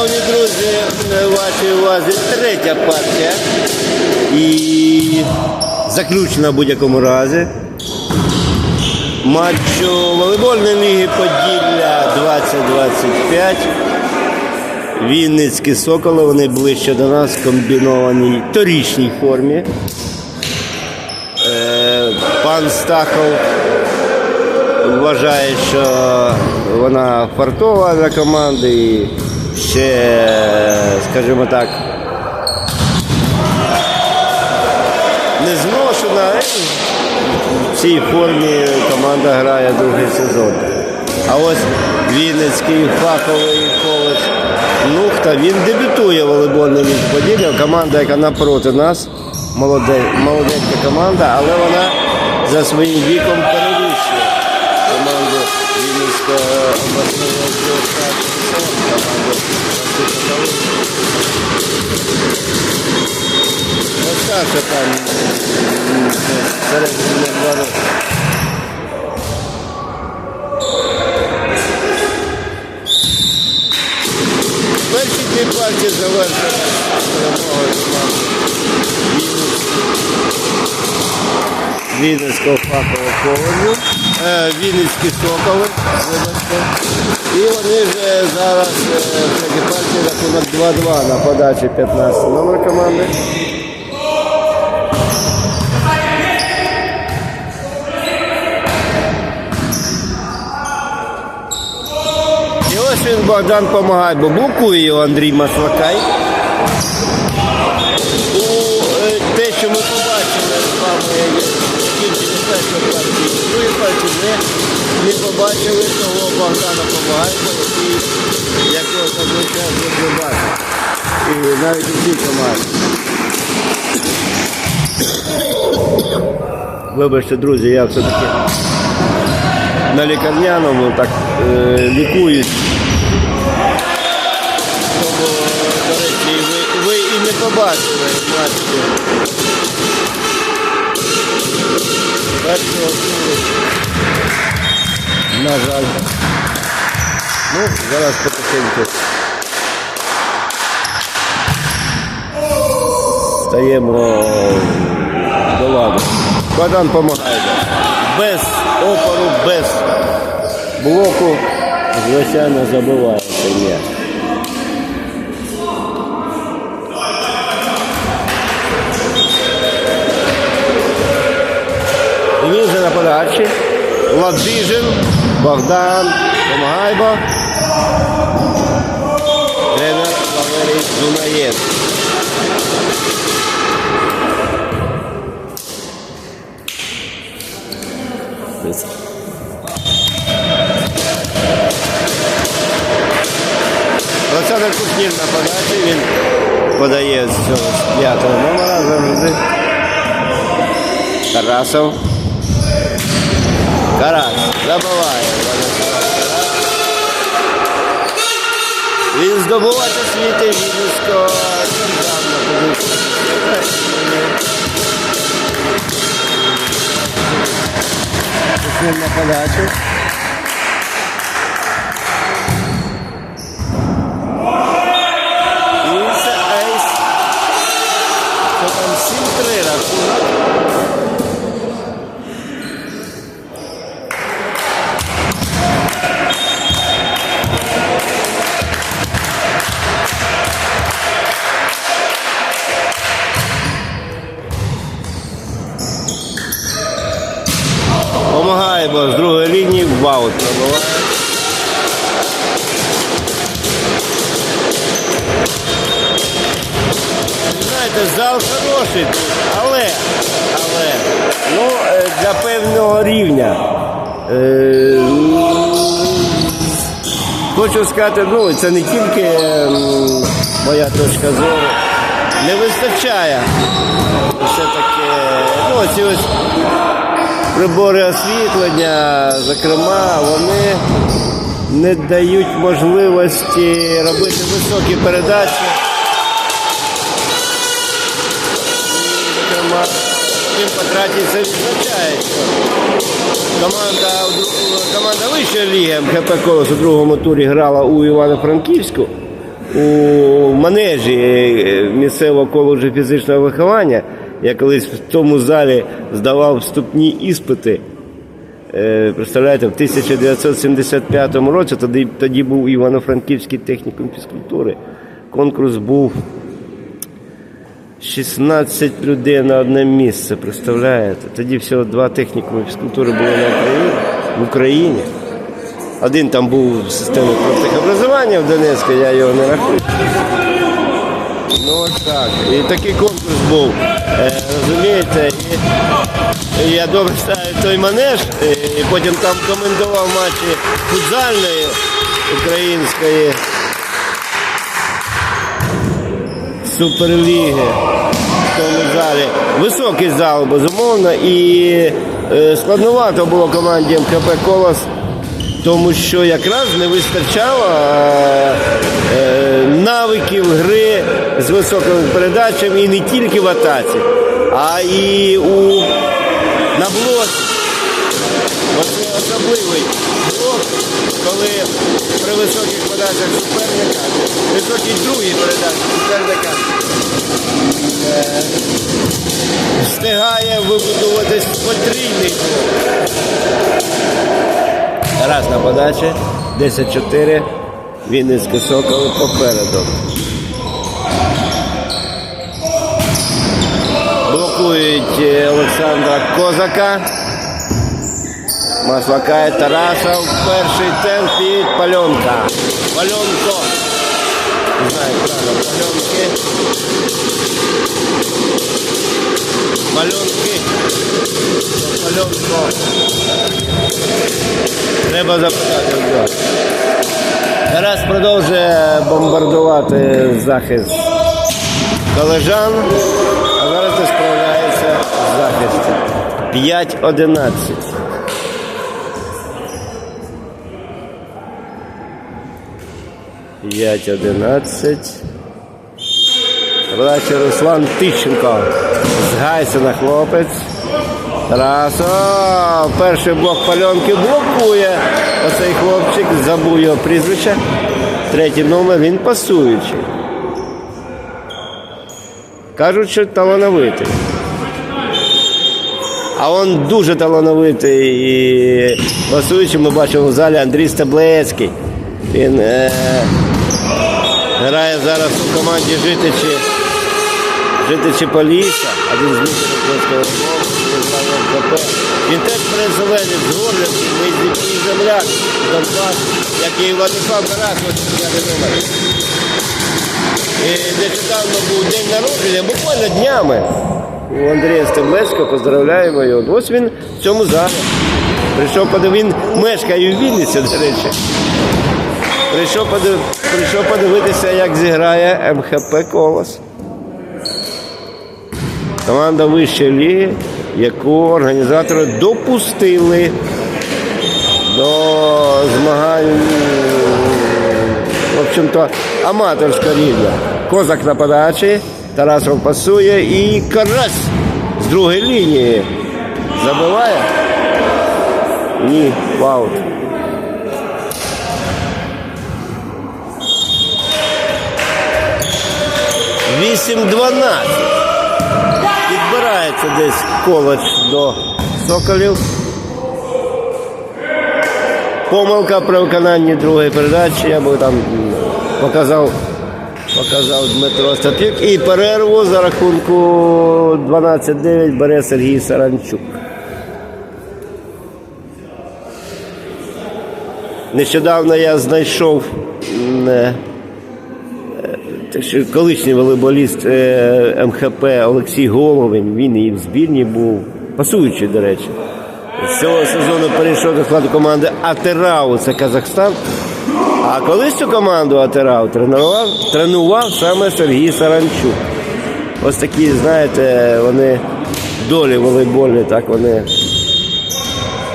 Шановні друзі, вашій увазі третя партія. І заключена в будь-якому разі. Матчу волейбольної ліги Поділля 2025. Вінницькі соколи, вони ближче до нас в комбінованій торічній формі. Е, Пан Стахов вважає, що вона фартова для команди ще, скажімо так, не зношена. В цій формі команда грає другий сезон. А ось Вінницький фаховий коледж Нухта, він дебютує в волейбольній лізі Поділля. Команда, яка напроти нас, молоде, молоденька команда, але вона за своїм віком перевищує команду Вінницького обласного Василя Калинського. Остався там м, середині двору. Перші дві партії Вінницького фахового коледжу, е, Вінницькі соколи. І вони вже зараз е, в партії рахунок 2-2 на подачі 15 номер команди. І ось він Богдан допомагає, бо блокує його Андрій Маслакай. Побачили того Богдана Помагайка, який якого зазвичай не бачить. І навіть у цій команді. Вибачте, друзі, я все-таки на лікарняному так е, лікуюсь. Тому, до речі, ви, ви і не побачили матчі першого. На жаль. Ну, зараз потихеньку. Стаємо до ладу. Богдан допомагає. Без опору, без блоку, звичайно, забивається м'яч. Він же на подачі. Ладижин, Богдан, Помагайбо. Тренер Валерій Дунаєв. Олександр Кушнір на подачі, він подає з цього п'ятого номера завжди. Тарасов. Карас забуває. Він здобувати світи Вінницького державного подачу. Сказати, ну це не тільки моя точка зору. Не вистачає все-таки, ну, ці ось прибори освітлення, зокрема, вони не дають можливості робити високі передачі. зокрема, Тим Патратій це відзначає, що команда, команда вищої ліги МХП Колос у другому турі грала у Івано-Франківську. у манежі е, місцевого коледжу фізичного виховання. Я колись в тому залі здавав вступні іспити. Е, Представляєте, в 1975 році тоді, тоді був Івано-Франківський технікум фізкультури. Конкурс був 16 людей на одне місце, представляєте? Тоді всього два технікуми фізкультури було на Україні, в Україні. Один там був в системі профтехобразування в Донецьку, я його не рахую. Ну так. І такий конкурс був. Е, розумієте, і, я добре ставив той манеж, і потім там коментував матчі футзальної української суперліги в тому залі. Високий зал, безумовно, і е, складновато було команді МКП Колос, тому що якраз не вистачало е, е, навиків гри з високими передачами і не тільки в атаці, а і у на блоці. Особливий коли при високих подачах суперника, високій другій передачі суперника е, встигає вибудуватись потрійний блок. Раз на подачі, 10-4, Вінницьке Соколи попереду. Блокують е, Олександра Козака. Маслака і Тарасов. Перший темп і Пальонка. Пальонко. Не знаю, правильно, Пальонки. Пальонки. Пальонко. Треба запитати. Тарас продовжує бомбардувати захист колежан, а зараз справляється з захистом. 5-11. П'ять одинадцять. Подача Руслан Тищенко. З Гайсена хлопець. Тарасо. Перший блок пальонки блокує. Оцей хлопчик забув його прізвище. Третій номер він пасуючий. Кажуть, що талановитий. А він дуже талановитий і пасуючий ми бачимо в залі Андрій Стеблецький. Він е, грає зараз у команді Житичі, Житичі Поліса, один з лідерів Київського ФКП. Він теж переселенець з Горлівки, ми з земляк, Донбас, як і Владислав Тарасович, я не думаю. І нещодавно був день народження, буквально днями. У Андрія Стеблецького поздравляємо його. Ось він в цьому залі. Прийшов подив... він мешкає у Вінниці, до речі. Прийшов, подив... Прийшов подивитися, як зіграє МХП Колос. Команда вищої ліги, яку організатори допустили до змагань в общем-то, аматорська рівня. Козак на подачі, Тарасов пасує і Карась з другої лінії забиває. Ні, ваут. Вісім дванадцять. Підбирається десь коледж до соколів. Помилка при виконанні другої передачі, я би там показав, показав Дмитро Статюк. І перерву за рахунку 12-9 бере Сергій Саранчук. Нещодавно я знайшов е, колишній волейболіст е, МХП Олексій Головень, він і в збірні був, пасуючий, до речі. З цього сезону перейшов до складу команди Атерау, це Казахстан. А колись цю команду Атерау тренував, тренував саме Сергій Саранчук. Ось такі, знаєте, вони долі волейбольні, так вони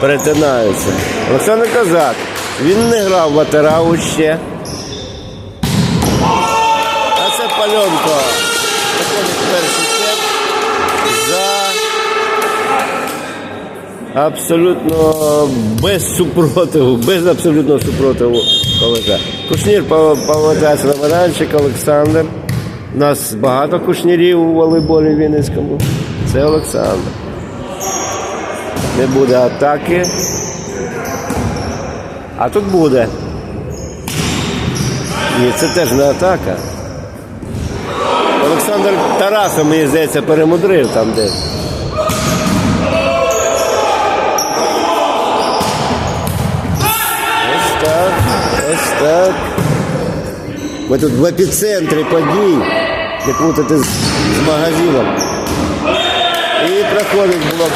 перетинаються. Олександр Козак, він не грав в Атерау ще. Абсолютно без супротиву, без абсолютного супротиву Павлика. Кушнір Пав- Павлика Романанчик Олександр. У нас багато кушнірів у волейболі Вінницькому. Це Олександр. Не буде атаки. А тут буде. Ні, це теж не атака. Олександр Тарасов, мені здається, перемудрив там десь. Ось так, ось так. Ми тут в епіцентрі подій, не плутати з, з магазином. І проходить блок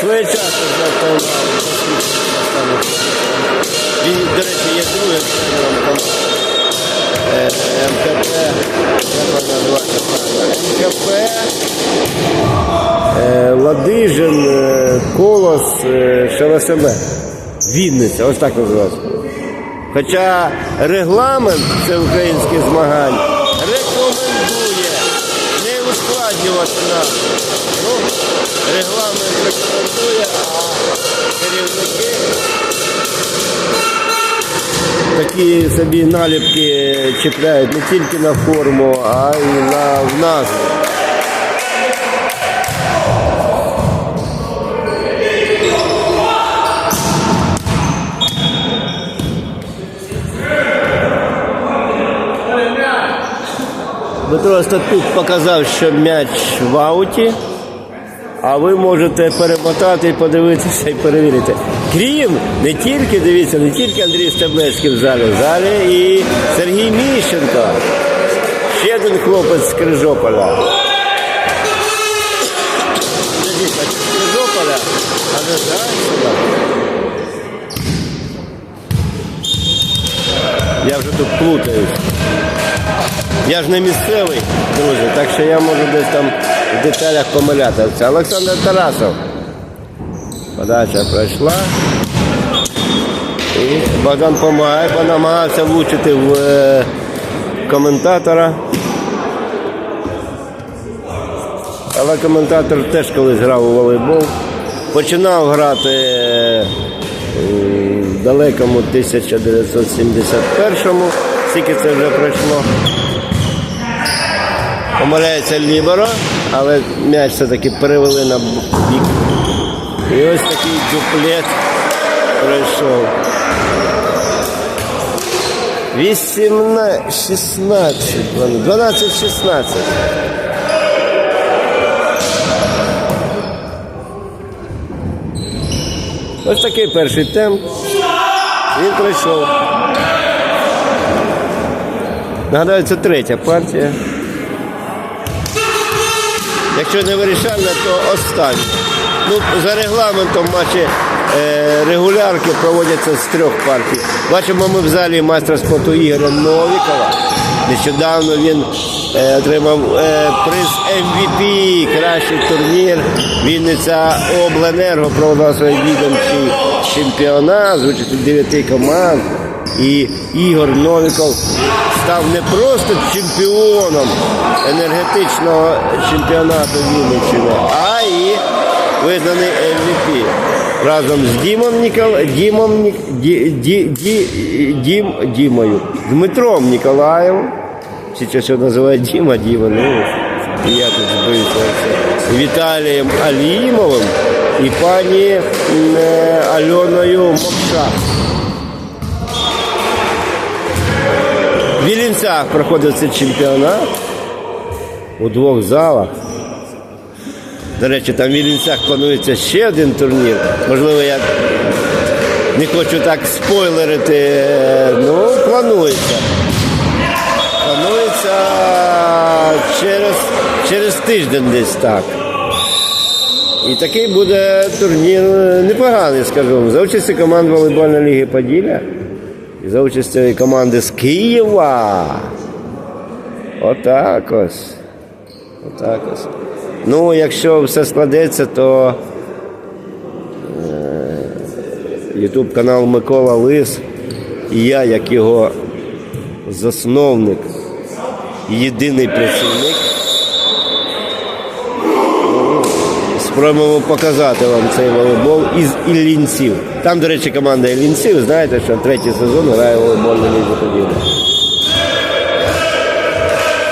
своєчасно взяв Він, до речі, є другим. Е, МКП, як вона називається? МКП, Ладижин, е, Колос, е, ШВСМ. Вінниця, ось так називається. Хоча регламент всеукраїнських змагань рекомендує не ускладнювати нас. Такі собі наліпки чіпляють не тільки на форму, а й на в назву. Дмитро тут показав, що м'яч в ауті, а ви можете перемотати і подивитися і перевірити. Крім не тільки, дивіться, не тільки Андрій Стеблецький в залі, в залі і Сергій Міщенко. Ще один хлопець з Крижополя. Крижополя, а не з Зайцева? Я вже тут плутаюсь. Я ж не місцевий, друзі, так що я можу десь там в деталях помилятися. Олександр Тарасов. Подача пройшла. І Богдан помагає, намагався влучити в е, коментатора. Але коментатор теж колись грав у волейбол. Починав грати е, в далекому 1971-му. Скільки це вже пройшло. Помиляється Ліберо, але м'яч все-таки перевели на бік. І ось такий дуплет пройшов. 18, 16, 12, 16. Ось такий перший темп. Він пройшов. Нагадаю, це третя партія. Якщо не вирішальна, то остання. Ну, за регламентом матчі е, регулярки проводяться з трьох партій. Бачимо ми в залі майстра спорту Ігоря Новікова. Нещодавно він е, отримав е, приз MVP, кращий турнір. Вінниця Обленерго провела свій відомчий чемпіонат з участю 9 команд. І Ігор Новіков став не просто чемпіоном енергетичного чемпіонату Вінниччини, а і визнаний MVP. Разом з Дімом Нікол... Дімом. Ді... Ді... Ді... Дім... Дімою, Дмитром Ніколаєвим. Сейчас його називають Діма Діма, ну я тут збився. Віталієм Алімовим і пані е, Альоною Мокша. В Вілінцях проходив цей чемпіонат у двох залах. До речі, там в Вілінцях планується ще один турнір. Можливо, я не хочу так спойлерити. Ну, планується. Планується через, через тиждень десь так. І такий буде турнір е, непоганий, скажу. За участі команд волейбольної ліги Поділля за участю команди з Києва. Отак ось. Отак ось. Ну, якщо все складеться, то Ютуб канал Микола Лис і я, як його засновник, єдиний працівник, Спробуємо показати вам цей волейбол із Іллінців. Там, до речі, команда Іллінців, знаєте, що третій сезон грає в волейбольній лізі Поділля.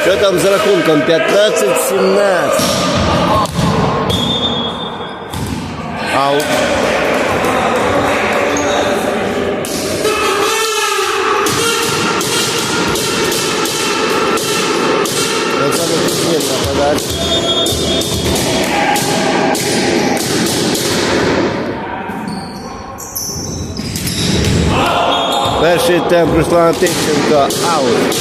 Що там з рахунком? 15-17. Аут. Перший темп Руслана Тищенко аут.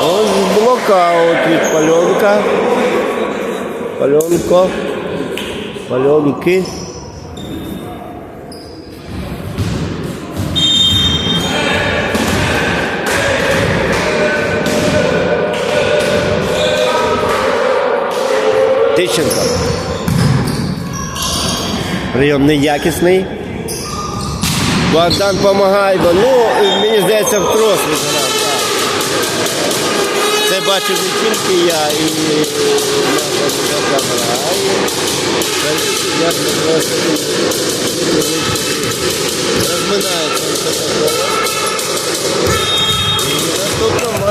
Ось блокаут від пальонка. Пальонко. Пальонки. Тищенко. Прийом неякісний. Богдан допомагає, бо ну, мені здається, в трос відграв. Це бачив не тільки я і наша камера, а й як просто розминається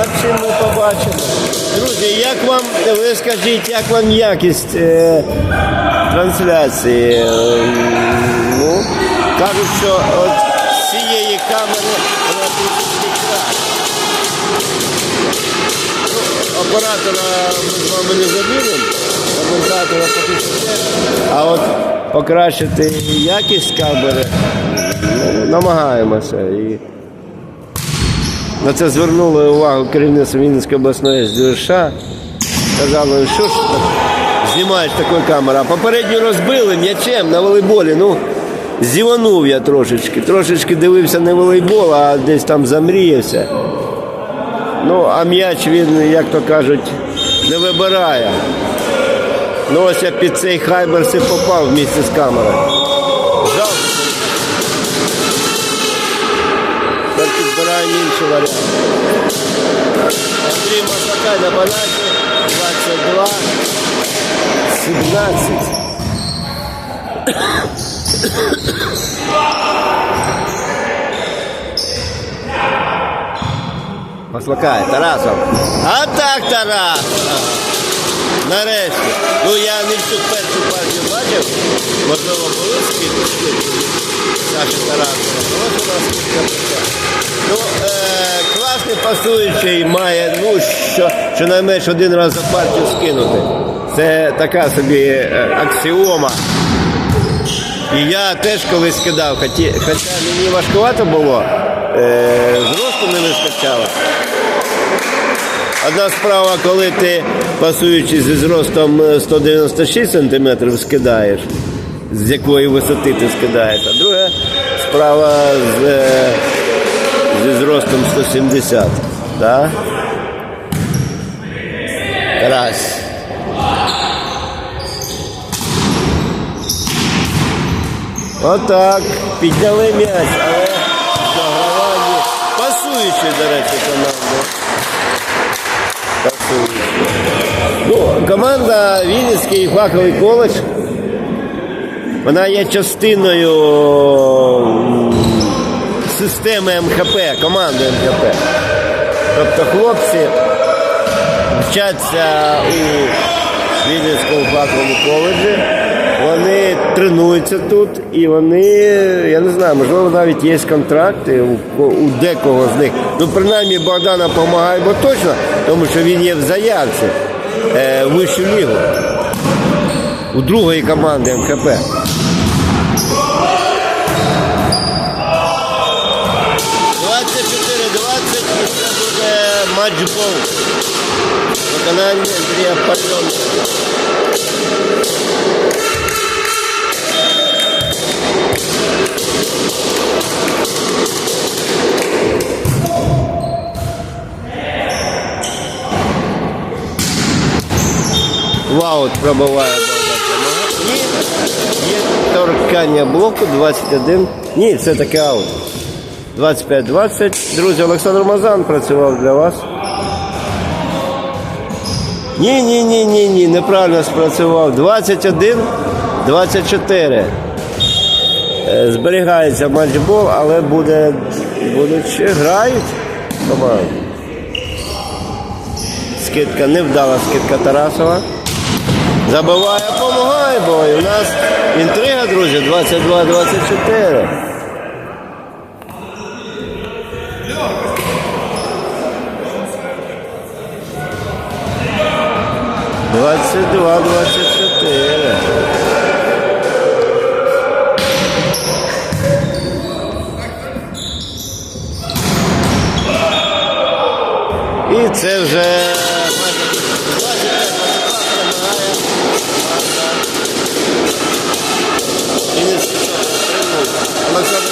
наступному побачимо. Друзі, як вам, ви скажіть, як вам якість е, трансляції? Е, ну, кажуть, що от з цієї камери. Ну, оператора ми з вами не замінимо, коментатора поки. А от покращити якість камери ну, намагаємося. І на це звернули увагу керівництво Вінницької обласної СДШ. Сказали, що ж знімаєш такою камерою. А попередньо розбили м'ячем на волейболі. Ну, зіванув я трошечки. Трошечки дивився не волейбол, а десь там замріявся. Ну, а м'яч він, як то кажуть, не вибирає. Ну ось я під цей хайберс і попав в місці з камерою. Підбираємо інший варіант. Андрій Масакай на банаті 22 17. Маслакай, Тарасов. А так, Тарас! Нарешті. Ну я не всю першу партію бачив. Можливо, були скидки. Саші Тарасова. Ось у нас. Ну, е, класний пасуючий має, ну, що, щонайменше один раз за партію скинути. Це така собі е, аксіома. І я теж колись кидав, хоті- хоча мені важкувато було, е, зросту не вистачало. Одна справа, коли ти пасуючи зі зростом е, 196 см скидаєш, з якої висоти ти скидаєш, а друга справа з, е, зі зростом 170. Так? Карась. Отак. Підняли м'яч, але в заграванні пасуючи, до речі, команди. Пасуючи. Ну, команда Вінницький фаховий коледж. Вона є частиною системи МХП, команди МХП. Тобто хлопці вчаться у Вінницькому фаховому коледжі. Вони тренуються тут і вони, я не знаю, можливо, навіть є контракти у, у декого з них. Ну, принаймні Богдана допомагає, бо точно, тому що він є в заявці е, вищу лігу у другої команди МХП. Матчбол. Виконання Андрія Пальонка. аут пробиває торкання блоку 21. Ні, це таки аут. 25-20. Друзі, Олександр Мазан працював для вас. Ні, ні, ні, ні, ні, неправильно спрацював. 21, 24. Е, Зберігається матчбол, але буде, будуть грають команди. Скидка невдала скидка Тарасова. Забиває, помагає, бо і у нас інтрига, друзі, 22-24. Двадцять два, двадцять чотири. І це вже Олександр